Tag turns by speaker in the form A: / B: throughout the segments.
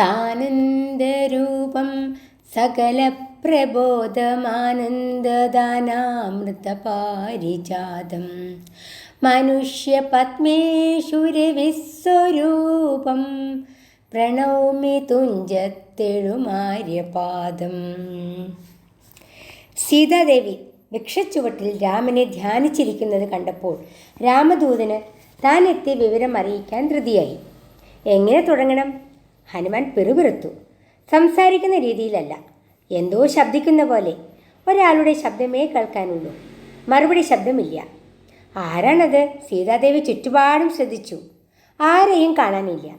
A: സാനന്ദരൂപം സകലപ്രബോധമാനന്ദദാനാമൃതപാരിജാതം. മനുഷ്യപത്മേശ്വരവിസ്വരൂപം പ്രണൗമി തുഞ്ചത്തെഴുമാര്യപാദം. സീതാദേവി വൃക്ഷച്ചുവട്ടിൽ രാമനെ ധ്യാനിച്ചിരിക്കുന്നത് കണ്ടപ്പോൾ രാമദൂതന് താൻ എത്തിയ വിവരം അറിയിക്കാൻ ധൃതിയായി. എങ്ങനെ തുടങ്ങണം? ഹനുമാൻ പെറുപിറുത്തു. സംസാരിക്കുന്ന രീതിയിലല്ല എന്തോ ശബ്ദിക്കുന്ന പോലെ. ഒരാളുടെ ശബ്ദമേ കേൾക്കാനുള്ളൂ. മറുപടി ശബ്ദമില്ല. ആരാണത്? സീതാദേവി ചുറ്റുപാടും ശ്രദ്ധിച്ചു. ആരെയും കാണാനില്ല.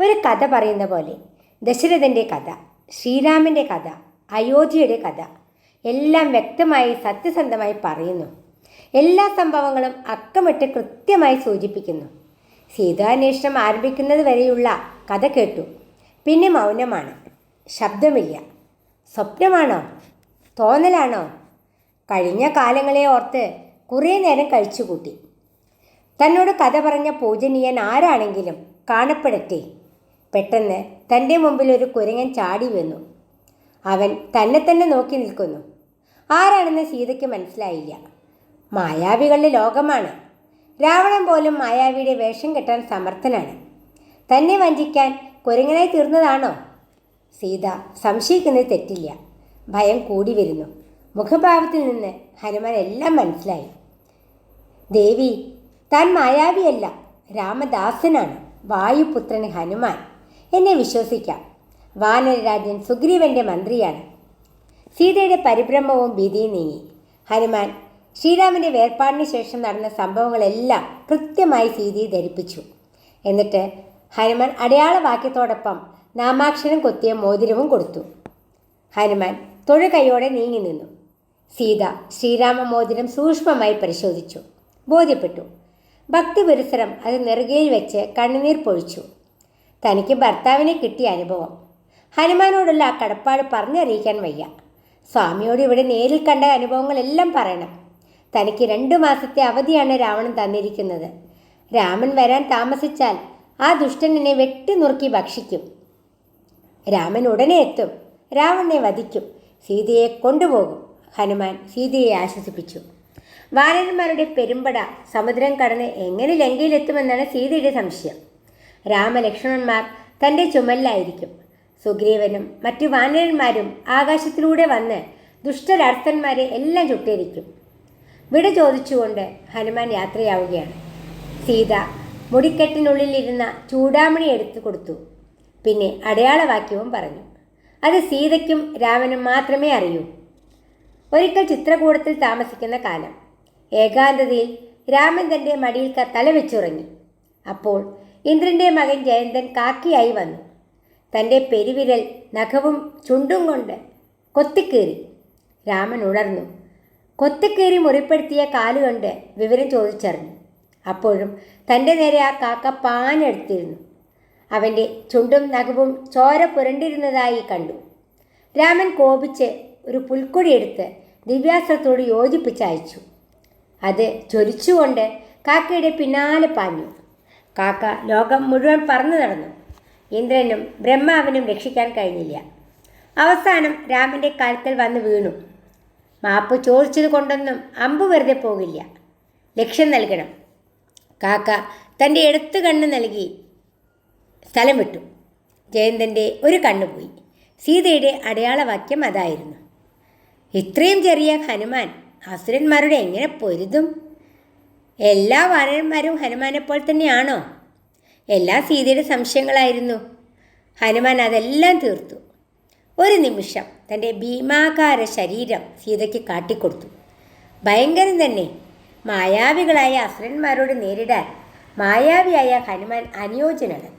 A: ഒരു കഥ പറയുന്ന പോലെ. ദശരഥന്റെ കഥ ശ്രീരാമന്റെ കഥ അയോധ്യയുടെ കഥ. എല്ലാം വ്യക്തമായി സത്യസന്ധമായി പറയുന്നു. എല്ലാ സംഭവങ്ങളും അക്കമിട്ട് കൃത്യമായി സൂചിപ്പിക്കുന്നു. സീതാന്വേഷണം ആരംഭിക്കുന്നത് വരെയുള്ള കഥ കേട്ടു. പിന്നെ മൗനമാണ്. ശബ്ദമില്ല. സ്വപ്നമാണോ? തോന്നലാണോ? കഴിഞ്ഞ കാലങ്ങളെ ഓർത്ത് കുറേ നേരം കഴിച്ചുകൂട്ടി. തന്നോട് കഥ പറഞ്ഞ പൂജനീയൻ ആരാണെങ്കിലും കാണപ്പെടട്ടെ. പെട്ടെന്ന് തന്റെ മുമ്പിൽ ഒരു കുരങ്ങൻ ചാടി വന്നു. അവൻ തന്നെ തന്നെ നോക്കി നിൽക്കുന്നു. ആരാണെന്ന് സീതയ്ക്ക് മനസ്സിലായില്ല. മായാവികളുടെ ലോകമാണ്. രാവണൻ പോലും മായാവിയുടെ വേഷം കെട്ടാൻ സമർത്ഥനാണ്. തന്നെ വഞ്ചിക്കാൻ കുരങ്ങനായി തീർന്നതാണോ? സീത സംശയിക്കുന്നത് തെറ്റില്ല. ഭയം കൂടി വരുന്നു. മുഖഭാവത്തിൽ നിന്ന് ഹനുമാൻ എല്ലാം മനസ്സിലായി. ദേവി താൻ മായാവിയല്ല. രാമദാസനാണ്. വായുപുത്രൻ ഹനുമാൻ. എന്നെ വിശ്വസിക്കാം. വാനരരാജൻ സുഗ്രീവന്റെ മന്ത്രിയാണ്. സീതയുടെ പരിഭ്രമവും ഭീതിയും നീങ്ങി. ഹനുമാൻ ശ്രീരാമന്റെ വേർപാടിന് ശേഷം നടന്ന സംഭവങ്ങളെല്ലാം കൃത്യമായി സീതയെ ധരിപ്പിച്ചു. എന്നിട്ട് ഹനുമാൻ അടയാളവാക്യത്തോടൊപ്പം നാമാക്ഷരം കൊത്തിയ മോതിരവും കൊടുത്തു. ഹനുമാൻ തൊഴു കൈയോടെ നീങ്ങി നിന്നു. സീത ശ്രീരാമ മോതിരം സൂക്ഷ്മമായി പരിശോധിച്ചു. ബോധ്യപ്പെട്ടു. ഭക്തി പുരസരം അത് നെറുകയിൽ വെച്ച് കണ്ണുനീർ പൊഴിച്ചു. തനിക്ക് ഭർത്താവിനെ കിട്ടിയ അനുഭവം. ഹനുമാനോടുള്ള ആ കടപ്പാട് പറഞ്ഞറിയിക്കാൻ വയ്യ. സ്വാമിയോട് ഇവിടെ നേരിൽ കണ്ട അനുഭവങ്ങളെല്ലാം പറയണം. തനിക്ക് രണ്ട് മാസത്തെ അവധിയാണ് രാവണൻ തന്നിരിക്കുന്നത്. രാമൻ വരാൻ താമസിച്ചാൽ ആ ദുഷ്ടനെ വെട്ടി നുറുക്കി ഭക്ഷിക്കും. രാമൻ ഉടനെ എത്തും. രാവണനെ വധിക്കും. സീതയെ കൊണ്ടുപോകും. ഹനുമാൻ സീതയെ ആശ്വസിപ്പിച്ചു. വാനരന്മാരുടെ പെരുമ്പട സമുദ്രം കടന്ന് എങ്ങനെ ലങ്കയിലെത്തുമെന്നാണ് സീതയുടെ സംശയം. രാമലക്ഷ്മണന്മാർ തന്റെ ചുമലിലായിരിക്കും. സുഗ്രീവനും മറ്റു വാനരന്മാരും ആകാശത്തിലൂടെ വന്ന് ദുഷ്ടരാർത്ഥന്മാരെ എല്ലാം ചുട്ടേരിക്കും. വിട ചോദിച്ചുകൊണ്ട് ഹനുമാൻ യാത്രയാവുകയാണ്. സീത മുടിക്കെട്ടിനുള്ളിലിരുന്ന ചൂടാമണി എടുത്തു കൊടുത്തു. പിന്നെ അടയാളവാക്യവും പറഞ്ഞു. അത് സീതയ്ക്കും രാമനും മാത്രമേ അറിയൂ. ഒരിക്കൽ ചിത്രകൂടത്തിൽ താമസിക്കുന്ന കാലം. ഏകാന്തതയിൽ രാമൻ തന്റെ മടിയിൽ തല വെച്ചുറങ്ങി. അപ്പോൾ ഇന്ദ്രന്റെ മകൻ ജയന്തൻ കാക്കിയായി വന്നു. തന്റെ പെരുവിരൽ നഖവും ചുണ്ടും കൊണ്ട് കൊത്തിക്കേറി. രാമൻ ഉണർന്നു. കൊത്തിക്കേറി മുറിപ്പെടുത്തിയ കാലുകൊണ്ട് വിവരം ചോദിച്ചറിഞ്ഞു. അപ്പോഴും തന്റെ നേരെ ആ കാക്ക പാനെടുത്തിരുന്നു അവന്റെ ചുണ്ടും നഖവും ചോര പുരണ്ടിരുന്നതായി കണ്ടു. രാമൻ കോപിച്ച് ഒരു പുൽക്കൊടി എടുത്ത് ദിവ്യാസ്ത്രത്തോട് യോജിപ്പിച്ച് അയച്ചു. അത് ചൊരിച്ചുകൊണ്ട് കാക്കയുടെ പിന്നാലെ പാഞ്ഞു. കാക്ക ലോകം മുഴുവൻ പറന്നു നടന്നു. ഇന്ദ്രനും ബ്രഹ്മാവിനും രക്ഷിക്കാൻ കഴിഞ്ഞില്ല. അവസാനം രാമന്റെ കഴുത്തിൽ വന്ന് വീണു. മാപ്പ് ചോദിച്ചത് കൊണ്ടൊന്നും അമ്പ് വെറുതെ പോകില്ല. ലക്ഷ്യം നൽകണം. കാക്ക തന്റെ എടുത്തു കണ്ണ് നൽകി സ്ഥലം വിട്ടു. ജയന്തന്റെ ഒരു കണ്ണ് പോയി. സീതയുടെ അടയാളവാക്യം അതായിരുന്നു. ഇത്രയും ചെറിയ ഹനുമാൻ അസുരന്മാരുടെ എങ്ങനെ പൊരുതും? എല്ലാ വാനന്മാരും ഹനുമാനെ പോലെ തന്നെയാണോ? എല്ലാ സീതയുടെ സംശയങ്ങളായിരുന്നു. ഹനുമാൻ അതെല്ലാം തീർത്തു. ഒരു നിമിഷം തന്റെ ഭീമാകാര ശരീരം സീതയ്ക്ക് കാട്ടിക്കൊടുത്തു. ഭയങ്കരം തന്നെ. മായാവികളായ അസുരന്മാരോട് നേരിടാൻ മായാവിയായ ഹനുമാൻ അനുയോജ്യനാണ്.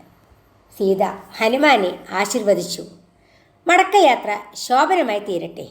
A: സീത ഹനുമാനെ ആശീർവദിച്ചു. മടക്കയാത്ര ശോഭനമായി തീരട്ടെ.